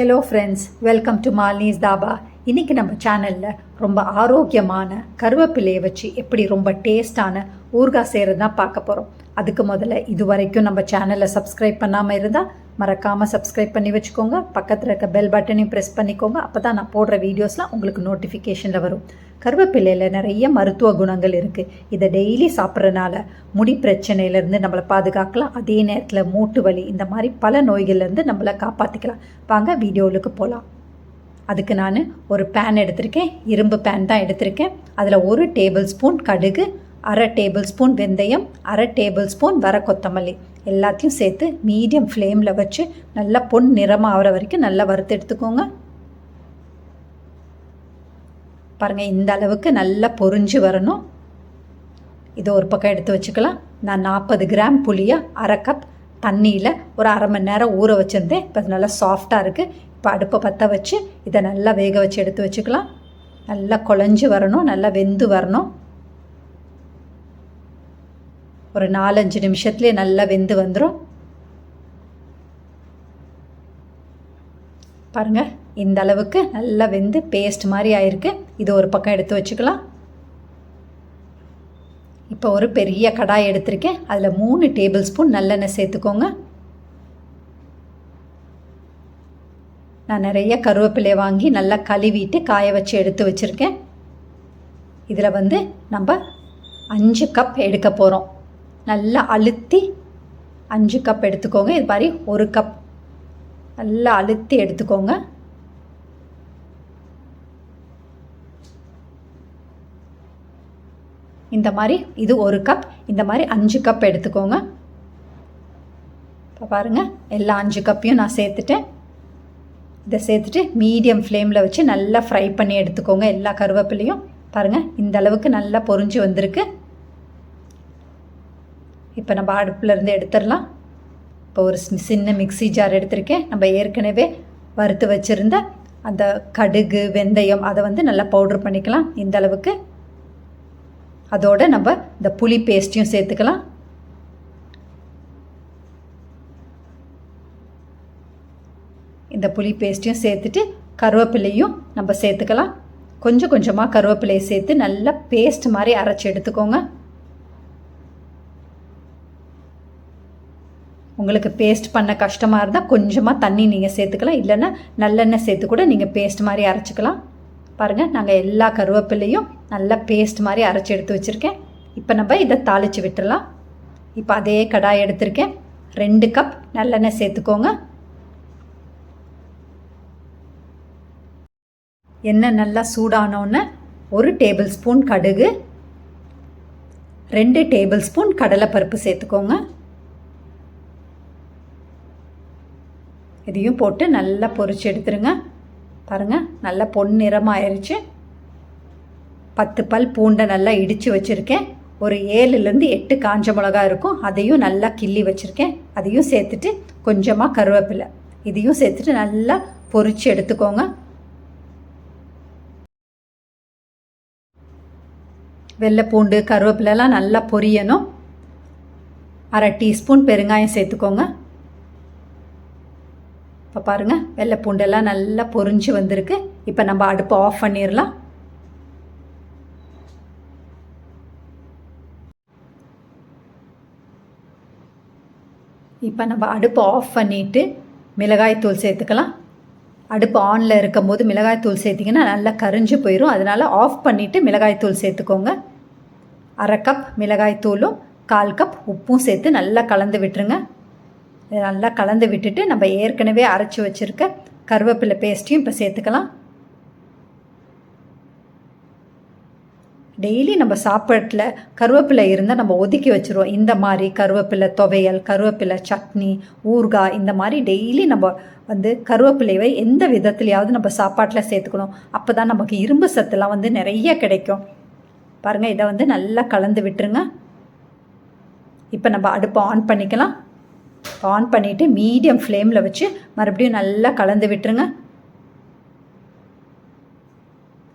Hello friends welcome to Malini's dhaba இன்றைக்கி நம்ம சேனலில் ரொம்ப ஆரோக்கியமான கருவேப்பிலையை வச்சு எப்படி ரொம்ப டேஸ்டான ஊறுகாய் செய்கிறது தான் பார்க்க போகிறோம் அதுக்கு முதல்ல இது வரைக்கும் நம்ம சேனலை சப்ஸ்கிரைப் பண்ணாமல் இருந்தால் மறக்காமல் சப்ஸ்கிரைப் பண்ணி வச்சுக்கோங்க. பக்கத்தில் இருக்க பெல் பட்டனையும் ப்ரெஸ் பண்ணிக்கோங்க. அப்போ தான் நான் போடுற வீடியோஸ்லாம் உங்களுக்கு நோட்டிஃபிகேஷனில் வரும். கருவேப்பிலையில் நிறைய மருத்துவ குணங்கள் இருக்குது இதை டெய்லி சாப்பிட்றனால முடி பிரச்சனையிலேருந்து நம்மளை பாதுகாக்கலாம். அதே நேரத்தில் மூட்டு வலி இந்த மாதிரி பல நோய்கள்லேருந்து நம்மளை காப்பாற்றிக்கலாம் வாங்க வீடியோவுக்கு போகலாம் அதுக்கு நான் ஒரு பேன் எடுத்திருக்கேன். இரும்பு பேன் தான் எடுத்திருக்கேன். அதில் ஒரு டேபிள் ஸ்பூன் கடுகு அரை டேபிள் ஸ்பூன் வெந்தயம் அரை டேபிள் ஸ்பூன் வர கொத்தமல்லி. எல்லாத்தையும் சேர்த்து மீடியம் ஃப்ளேமில் வச்சு நல்லா பொன் நிறமாக ஆகிற வரைக்கும் நல்லா வறுத்து எடுத்துக்கோங்க. பாருங்கள் இந்த அளவுக்கு நல்லா பொரிஞ்சு வரணும். இதை ஒரு பக்கம் எடுத்து வச்சுக்கலாம். நான் நாற்பது கிராம் புளியை அரை கப் தண்ணியில் ஒரு அரை மணி நேரம் ஊற வச்சுருந்தேன். இப்போ அது நல்லா சாஃப்டாக இருக்குது இப்போ அடுப்பை பற்ற வச்சு இதை நல்லா வேக வச்சு எடுத்து வச்சுக்கலாம். நல்லா குழஞ்சி வரணும். நல்லா வெந்து வரணும். ஒரு நாலஞ்சு நிமிஷத்துலேயே நல்லா வெந்து வந்துடும் பாருங்கள் இந்த அளவுக்கு நல்லா வெந்து பேஸ்ட் மாதிரி ஆயிருக்கு. இது ஒரு பக்கம் எடுத்து வச்சுக்கலாம். இப்போ ஒரு பெரிய கடாய் எடுத்திருக்கேன். அதில் மூணு டேபிள் ஸ்பூன் நல்லெண்ணெய் சேர்த்துக்கோங்க. நான் நிறைய கருவேப்பிலையை வாங்கி நல்லா கழுவிட்டு காய வச்சு எடுத்து வச்சுருக்கேன். இதில் வந்து நம்ம அஞ்சு கப் எடுக்க போகிறோம் நல்லா அழுத்தி அஞ்சு கப் எடுத்துக்கோங்க. இது மாதிரி ஒரு கப் நல்லா அழுத்தி எடுத்துக்கோங்க. இந்த மாதிரி இது ஒரு கப் இந்த மாதிரி அஞ்சு கப் எடுத்துக்கோங்க. இப்போ பாருங்கள் எல்லா அஞ்சு கப்பையும் நான் சேர்த்துட்டேன். இதை சேர்த்துட்டு மீடியம் ஃப்ளேமில் வச்சு நல்லா ஃப்ரை பண்ணி எடுத்துக்கோங்க. எல்லா கருவேப்பிலையும். பாருங்கள் இந்த அளவுக்கு நல்லா பொறிஞ்சு வந்திருக்கு. இப்போ நம்ம அடுப்புலேருந்து எடுத்துடலாம். இப்போ ஒரு சின்ன மிக்சி ஜார் எடுத்திருக்கேன். நம்ம ஏற்கனவே வறுத்து வச்சுருந்த அந்த கடுகு வெந்தயம் அதை வந்து நல்லா பவுட்ரு பண்ணிக்கலாம். இந்த அளவுக்கு. அதோடு நம்ம இந்த புளி பேஸ்ட்டையும் சேர்த்துக்கலாம். இந்த புளி பேஸ்ட்டையும் சேர்த்துட்டு கருவேப்பிலையும் நம்ம சேர்த்துக்கலாம். கொஞ்சம் கொஞ்சமாக கருவேப்பிலையை சேர்த்து நல்லா பேஸ்ட் மாதிரி அரைச்சி எடுத்துக்கோங்க. உங்களுக்கு பேஸ்ட் பண்ண கஷ்டமாக இருந்தால் கொஞ்சமாக தண்ணி நீங்கள் சேர்த்துக்கலாம். இல்லைன்னா நல்லெண்ணெய் சேர்த்து கூட நீங்கள் பேஸ்ட் மாதிரி அரைச்சிக்கலாம். பாருங்கள் நாங்கள் எல்லா கருவேப்பிலையும் நல்லா பேஸ்ட் மாதிரி அரைச்சி எடுத்து வச்சுருக்கேன். இப்போ நம்ம இதை தாளித்து விட்டுடலாம் இப்போ அதே கடாய் எடுத்திருக்கேன். ரெண்டு கப் நல்லெண்ணெய் சேர்த்துக்கோங்க. எண்ணெய் நல்லா சூடானோன்னு ஒரு டேபிள் ஸ்பூன் கடுகு ரெண்டு டேபிள் ஸ்பூன் கடலைப்பருப்பு சேர்த்துக்கோங்க. இதையும் போட்டு நல்லா பொரிச்சு எடுத்துருங்க. பாருங்கள் நல்லா பொன்னிறமாயிருச்சு. பத்து பல் பூண்டை நல்லா இடித்து வச்சுருக்கேன். ஒரு ஏழுலேருந்து எட்டு காஞ்ச மிளகா இருக்கும். அதையும் நல்லா கிள்ளி வச்சுருக்கேன். அதையும் சேர்த்துட்டு கொஞ்சமாக கருவேப்பிலை. இதையும் சேர்த்துட்டு நல்லா பொரித்து எடுத்துக்கோங்க. வெள்ளைப்பூண்டு கருவேப்பிலெல்லாம் நல்லா பொரியணும். அரை டீஸ்பூன் பெருங்காயம் சேர்த்துக்கோங்க. இப்போ பாருங்கள் வெள்ளை பூண்டெல்லாம் நல்லா பொரிஞ்சு வந்திருக்கு. இப்போ நம்ம அடுப்பை ஆஃப் பண்ணிடலாம் இப்போ நம்ம அடுப்பை ஆஃப் பண்ணிவிட்டு மிளகாய்த்தூள் சேர்த்துக்கலாம். அடுப்பு ஆனில் இருக்கும் போது மிளகாய்த்தூள் சேர்த்திங்கன்னா நல்லா கரிஞ்சு போயிடும் அதனால் ஆஃப் பண்ணிவிட்டு மிளகாய்த்தூள் சேர்த்துக்கோங்க. அரை கப் மிளகாய்த்தூளும் கால் கப் உப்பும் சேர்த்து நல்லா கலந்து விட்டுருங்க. நல்லா கலந்து விட்டுட்டு நம்ம ஏற்கனவே அரைச்சி வச்சுருக்க கருவேப்பிலை பேஸ்ட்டையும் இப்போ சேர்த்துக்கலாம். டெய்லி நம்ம சாப்பாட்டில் கருவேப்பிலை இருந்தால் நம்ம ஒதுக்கி வச்சுருவோம். இந்த மாதிரி கருவேப்பிலை துவையல் கருவேப்பிலை சட்னி ஊறுகாய் இந்த மாதிரி டெய்லி நம்ம வந்து கருவேப்பிலையை எந்த விதத்துலையாவது நம்ம சாப்பாட்டில் சேர்த்துக்கணும். அப்போ தான் நமக்கு இரும்பு சத்துலாம் வந்து நிறைய கிடைக்கும். பாருங்கள் இதை வந்து நல்லா கலந்து விட்டுருங்க. இப்போ நம்ம அடுப்பை ஆன் பண்ணிக்கலாம். ஆன் பண்ணிவிட்டு மீடியம் ஃப்ளேமில் வச்சு மறுபடியும் நல்லா கலந்து விட்டுருங்க.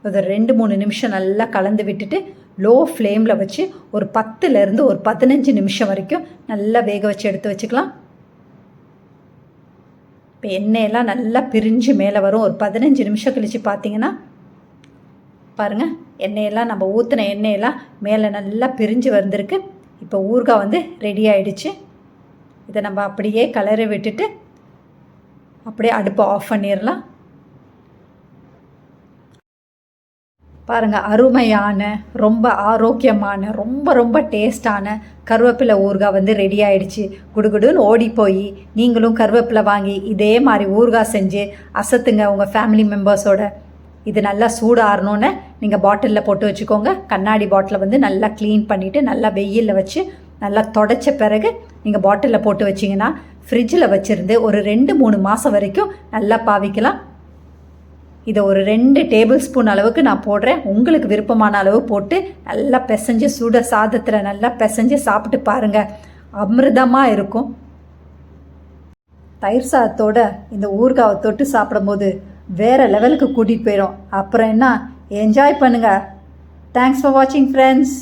ஒரு ரெண்டு மூணு நிமிஷம் நல்லா கலந்து விட்டுட்டு லோ ஃப்ளேமில் வச்சு ஒரு பத்துலேருந்து ஒரு பதினஞ்சு நிமிஷம் வரைக்கும் நல்லா வேக வச்சு எடுத்து வச்சுக்கலாம். இப்போ எண்ணெயெல்லாம் நல்லா பிரிஞ்சு மேலே வரும். ஒரு பதினஞ்சு நிமிஷம் கழித்து பார்த்தீங்கன்னா பாருங்கள் எண்ணெயெல்லாம் நம்ம ஊற்றின எண்ணெயெல்லாம் மேலே நல்லா பிரிஞ்சு வந்திருக்கு. இப்போ ஊறுகாய் வந்து ரெடி ஆயிடுச்சு. இதை நம்ம அப்படியே கலரை விட்டுட்டு அப்படியே அடுப்பை ஆஃப் பண்ணிடலாம். பாருங்கள் அருமையான ரொம்ப ஆரோக்கியமான ரொம்ப ரொம்ப டேஸ்டான கருவேப்பிலை ஊறுகாய் வந்து ரெடி ஆயிடுச்சு. குடுகுடுன்னு ஓடி போய் நீங்களும் கருவேப்பிலை வாங்கி இதே மாதிரி ஊறுகாய் செஞ்சு அசத்துங்க உங்கள் ஃபேமிலி மெம்பர்ஸோட இது நல்லா சூடாறணும்னு நீங்கள் பாட்டிலில் போட்டு வச்சுக்கோங்க. கண்ணாடி பாட்டிலை வந்து நல்லா க்ளீன் பண்ணிவிட்டு நல்லா வெயிலில் வச்சு நல்லா தொடச்ச பிறகு நீங்கள் பாட்டிலில் போட்டு வச்சிங்கன்னா ஃப்ரிட்ஜில் வச்சுருந்து ஒரு ரெண்டு மூணு மாதம் வரைக்கும் நல்லா பாவிக்கலாம். இதை ஒரு ரெண்டு டேபிள் ஸ்பூன் அளவுக்கு நான் போடுறேன். உங்களுக்கு விருப்பமான அளவு போட்டு நல்லா பிசைஞ்சு சுட சாதத்தில் நல்லா பிசைஞ்சு சாப்பிட்டு பாருங்கள் அமிர்தமாக இருக்கும். தயிர் சாதத்தோட இந்த ஊறுகாவை தொட்டு சாப்பிடும்போது வேறு லெவலுக்கு கூட்டிகிட்டு போயிடும் அப்புறம் என்ன? என்ஜாய் பண்ணுங்கள் தேங்க்ஸ் ஃபார் வாட்சிங் ஃப்ரெண்ட்ஸ்